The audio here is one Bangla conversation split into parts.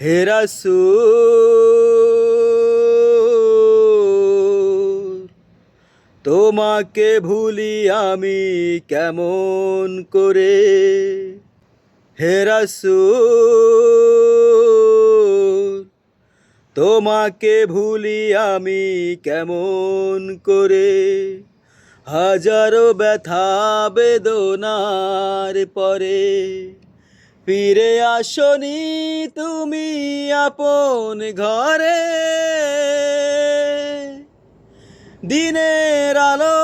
হেরাসু তোমাকে ভুলি আমি কেমন করে? হেরাসু তোমাকে ভুলি আমি কেমন করে? হাজারো ব্যথা বেদনার পরে ফিরে আসনি তুমি আপন ঘরে। দিনের আলো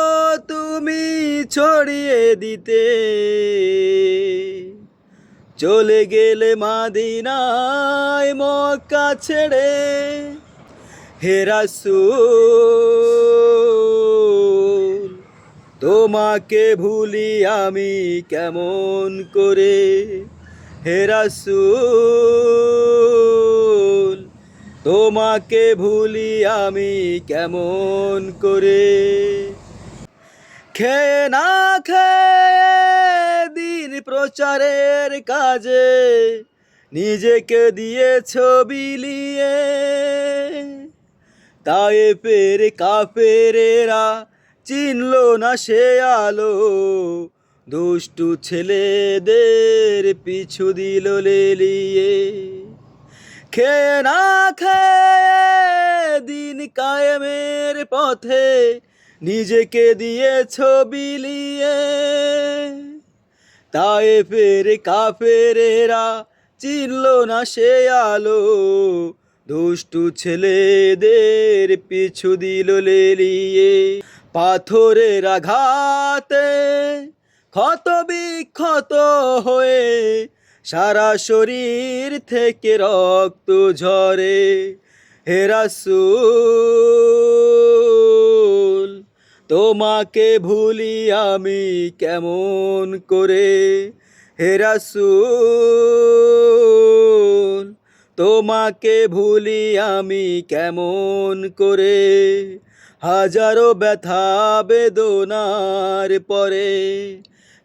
তুমি ছড়িয়ে দিতে। চলে গেলে মাদিনায় মক্কা ছেড়ে হেরাসুল তোমাকে ভুলি আমি কেমন করে? হেরাসুল তোমাকে ভুলি আমি কেমন করে? খেয়ে না খেয়ে দিন প্রচারের কাজে, নিজেকে দিয়েছ বিলিয়ে তাই পের কাপেরেরা চিনল না সে আলো দুষ্টু ছেলেদের পিছু দিল লেলিয়ে। খেয়ে না খেয়ে দিন কায়েমের পথে নিজেকে দিয়েছ বিলিয়ে তাই ফের কাফেরেরা চিনল না সে আলো। দুষ্টু ছেলেদের পিছু দিল লেলিয়ে। পাথরের আঘাতে ক্ষত বিক্ষত হয়ে সারা শরীর থেকে রক্ত ঝরে। হেরাসুল তোমাকে ভুলি আমি কেমন করে? হেরাসুল তোমাকে ভুলি আমি কেমন করে? হাজারো ব্যথা বেদনার পরে